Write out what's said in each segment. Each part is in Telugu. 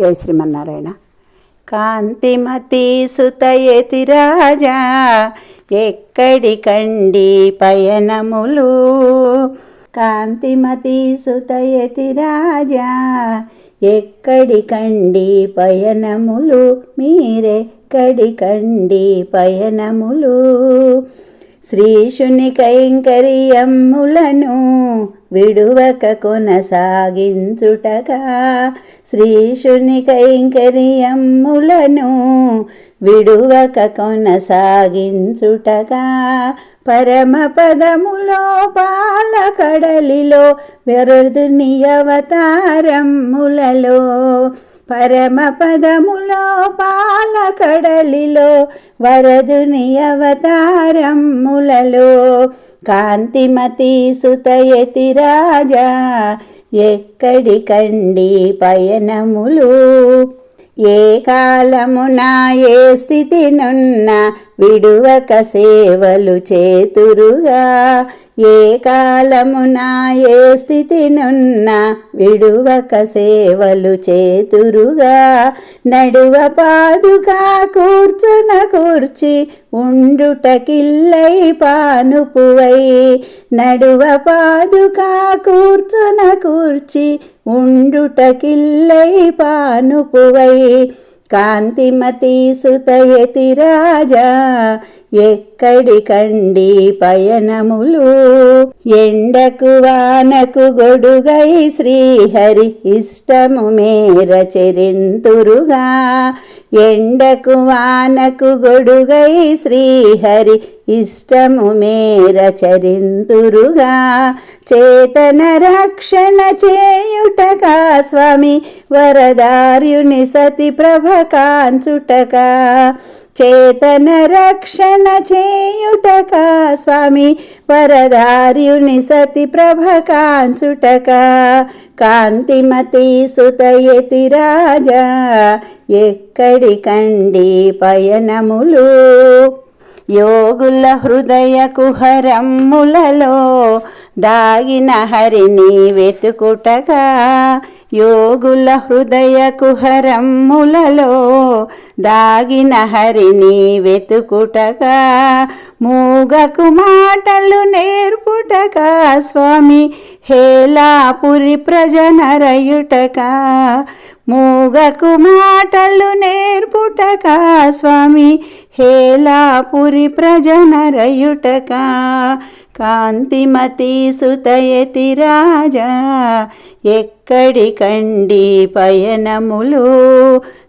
జై శ్రీమన్నారాయణ కాంతిమతి సుతయతి రాజా ఎక్కడి కండి పయనములు? కాంతిమతి సుతయతి రాజా ఎక్కడి కండి పయనములు? మీరెక్కడి కండి పయనములు? శ్రీశుని కైంకర్యమ్ములను విడువక కొనసాగించుటగా శ్రీశుని కైంకర్యములను విడువక కొనసాగించుటగా పరమ పదములో పాలకడలిలో వెరుదుని అవతారములలో పరమ పదములో పాలకడలిలో వరదుని అవతారములలో కాంతిమతి సుతయతి రాజా ఎక్కడి కండి పయనములు? ఏ కాలమున ఏ స్థితినున్న విడువక సేవలు చేతురుగా. ఏ కాలమున ఏ స్థితినున్న విడువక సేవలు చేతురుగా. నడువ పాదుగా కూర్చున కూర్చి ఉండుటకిల్లై పానుపువై. నడువ పాదుగా కూర్చున కూర్చి ఉండుటకిల్లై పానుపువై. కాంతిమతి సుతయతి రాజా ఎక్కడి కండి పయనములు? ఎండకు వానకు గొడుగై శ్రీహరి ఇష్టము మేర చెరింతురుగా. ఎండకు వానకు గొడుగై శ్రీహరి ఇష్టము మేర చరింతురుగా. చేతన రక్షణ చేయుటకా స్వామి వరదార్యుని సతి ప్రభ కాంచుటకా. చేతన రక్షణ చేయుటక స్వామి వరదార్యుని సతి ప్రభ కాంచుటక. కాంతిమతి సుతయతి రాజా ఎక్కడి కండి పయనములు? యోగుల హృదయ కుహరమ్ములలో దాగిన హరిని వెతుకుటగా యోగుల హృదయ కుహరమ్ములలో దాగిన హరిని వెతుకుటగా మూగకు మాటలు నేర్పుటగా స్వామి హేలాపురి ప్రజనరయుటగా మూగకు మాటలు నేర్పుటగా స్వామి హేలాపురి ప్రజనరయుటగా కాంతిమతి సుతయతి రాజా ఎక్కడి కండి పయనములు?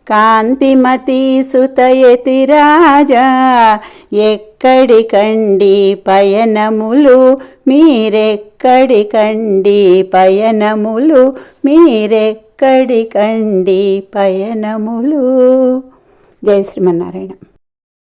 కాంతిమతి సుతయతి రాజా ఎక్కడి కండి పయనములు? మీరెక్కడి కండి పయనములు? మీరెక్కడి కండి పయనములు? జై శ్రీమన్నారాయణ.